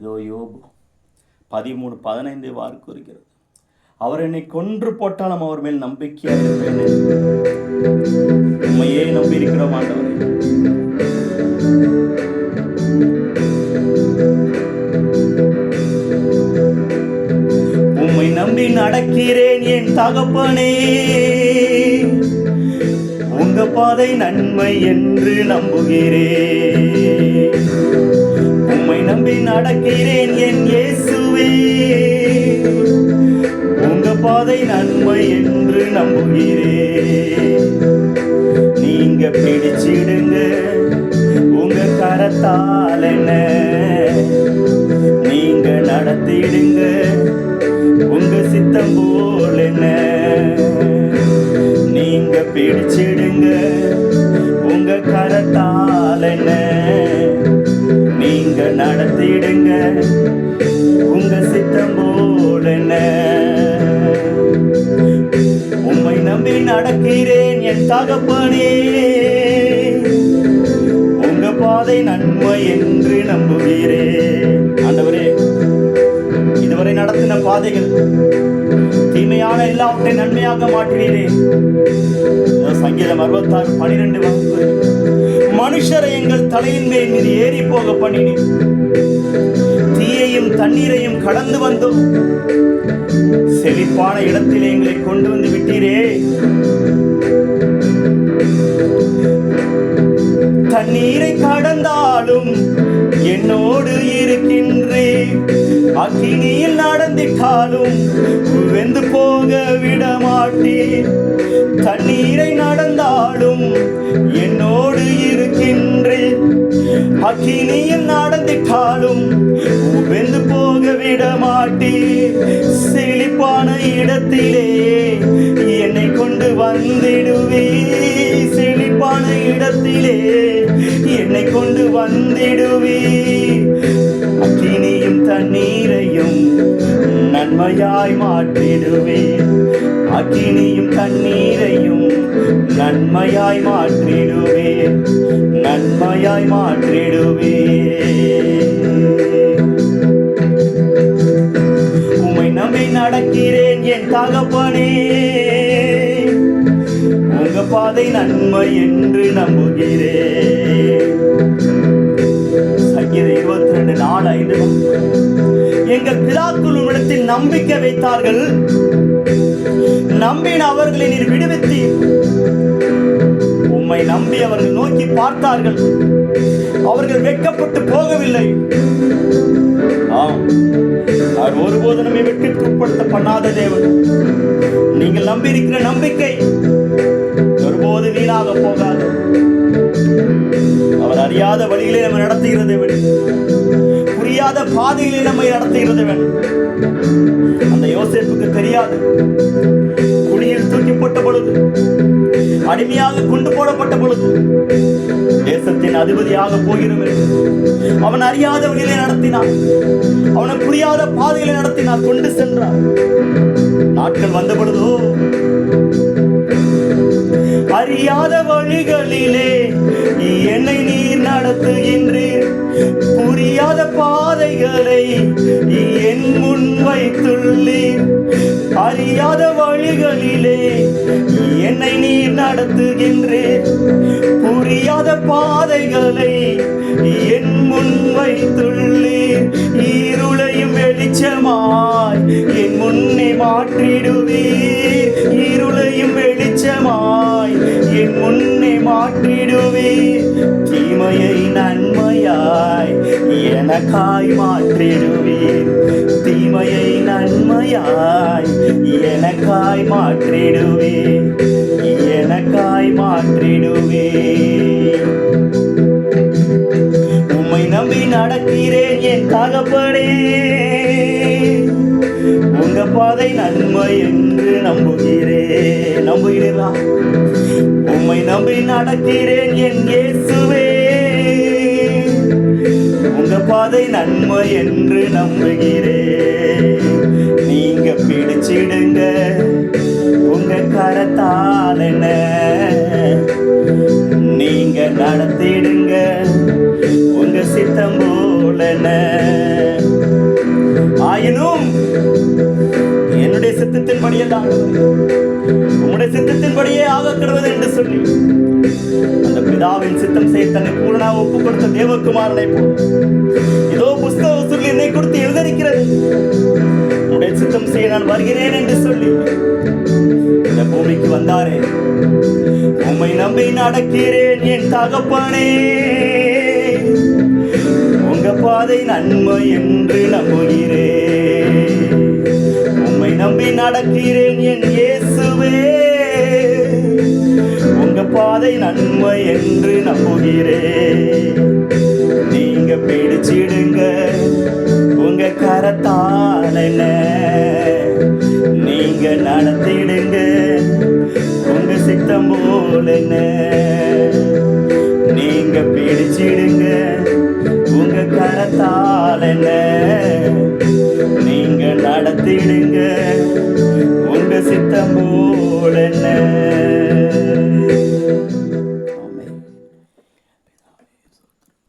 இதோ யோபு பதிமூணு பதினைந்து வார் கூறுகிறது. அவர் என்னை கொன்று போட்டாலும் அவர் மேல் நம்பிக்கையாக இருப்பேன் உண்மையே நம்பி இருக்கிறோம் ஆண்டவரே. உம்மை நம்பி நடக்கிறேன் என் தகப்பனே. உங்க பாதை நன்மை என்று நம்புகிறேன். உம்மை நம்பி நடக்கிறேன் என் இயேசுவே. உங்க பாதை நன்மை என்று நம்புகிறேன் நீங்க பிடிச்சிடுங்க உங்க கரத்தால் என்ன? நீங்க நடத்திடுங்க உங்க சித்தம் போல் என்ன? நீங்க பிடிச்சிடுங்க உங்க கரத்தால் என்ன? நடத்திடுங்க. உங்க சித்தம் போல உம்மை நம்பி நடக்கிறேன் என் தகப்பனே. உங்க பாதை நன்மை என்று நம்புகிறேன் ஆண்டவரே இதுவரை நடத்தின பாதைகள் தீமையான எல்லாவற்றையும் நன்மையாக மாற்றினீரே. சங்கீதம் அறுபத்தாறு பனிரெண்டு வகுப்பு. மனுஷரை எங்கள் தலையின் மேல் மீது ஏறி போக பண்ணினீர் தீயையும் தண்ணீரையும் கடந்து வந்தோம். செழிப்பான இடத்திலே எங்களை கொண்டு வந்து விட்டீரே. தண்ணீரை கடந்தாலும் என்னோடு இரு அக்கினியில் நடந்திட்டாலும் வெந்து போக விட மாட்டேன் தண்ணீரை நடந்தாலும் என்னோடு இருக்கின்றேன். அக்கினியில் நடந்திட்டாலும் வெந்து போக விட மாட்டேன் செழிப்பான இடத்திலே என்னை கொண்டு வந்திடுவே செழிப்பான இடத்திலே என்னை கொண்டு வந்திடுவே தண்ணீரையும் நன்மையாய் மாற்றிடுவேன். அக்கினியும் தண்ணீரையும் நன்மையாய் மாற்றிடுவேன். நன்மையாய் மாற்றிடுவேன். உமை நம்பி நடக்கிறேன் என் தகப்பனே. உங்க பாதை நன்மை என்று நம்புகிறேன். சங்கீத இருபத்தி ரெண்டு நாலு ஐந்து எங்கள் பிதாக்கள் உம்மிடத்தில் நம்பிக்கை வைத்தார்கள். நம்பின அவர்களை நீர் விடுவித்து உம்மை நம்பி அவர்கள் நோக்கி பார்த்தார்கள். அவர்கள் வெட்கப்பட்டு போகவில்லை. ஆம் அவர் ஒருபோது நம்மை வெட்டிற்கு உட்படுத்த பண்ணாத தேவன். நீங்கள் நம்பி இருக்கிற நம்பிக்கை ஒருபோது வீணாக போகாது. அவர் அறியாத வழியிலே நம்ம நடத்துகிறது புரியாத பாதையிலே நம்மை நடத்துகிற அந்த யோசிப்புக்கு தெரியாது. குழியில் தூக்கி போட்ட பொழுது அடிமையாக கொண்டு போடப்பட்ட பொழுது தேசத்தின் அதிபதியாக போகிறவன். அவன் அறியாத வழியிலே நடத்தினான். அவனை புரியாத பாதையிலே நடத்தினான். கொண்டு சென்றான். நாட்கள் வந்த பொழுதோ அறியாத வழிகளிலே என்னை நீர் நடத்துகின்றீர். புரியாத பாதைகளை என் முன் வைத்துள்ளீர். அறியாத வழிகளிலே என்னை நீர் நடத்துகின்றீர். புரியாத பாதைகளை என் முன் வைத்துள்ளீர். இருளையும் வெளிச்சமாய் என் முன்னே மாற்றிடுவீர். வெளிச்சமாய் என் முன்னே மாற்றிடுவே தீமையை நன்மையாய் எனக்காய் மாற்றிடுவீர் தீமையை நன்மையாய் எனக்காய் மாற்றிடுவீர் எனக்காய் மாற்றிடுவீர் உம்மை நம்பி நடக்கிறேன் என் தகப்படே உங்க பாதை நன்மை என்று நம்புகிறேன். நம்புகிறீர்களா? உம்மை நம்பி நடக்கிறேன் என் இயேசுவே. உங்க பாதை நன்மை என்று நம்புகிறேன். நீங்க பிடிச்சிடுங்க. உங்க கரத்தால் என்ன? நீங்க நடத்திடுங்க. உங்க சித்தம் போல ஆயினும் என்னுடைய சித்தத்தின் தான் உம்முடைய சித்தத்தின்படியே ஆகக்கிடுவது என்று சொல்லி அந்த பிதாவின் சித்தம் செய்ய தன்னை பூரணா ஒப்பு கொடுத்த தேவகுமாரனை போல. இதோ புஸ்தக சொல்லி என்னை கொடுத்து எழுதிருக்கிறது உடைய சித்தம் செய்ய நான் வருகிறேன் என்று சொல்லி இந்த பூமிக்கு வந்தாரே உம்மை நம்பி நடக்கிறேன் என் தகப்பனே. உங்க பாதை நன்மை என்று நம்புகிறேன். நம்பி நடக்கிறேன் என் இயேசுவே. உங்க பாதை நன்மை என்று நம்புகிறேன் நீங்க பிடிச்சிடுங்க. உங்க கரத்தால நீங்க நடத்திடுங்க. உங்க சித்தம் போல நீங்க பிடிச்சிடுங்க. உங்க கரத்தால நீங்க நடத்திடுங்க.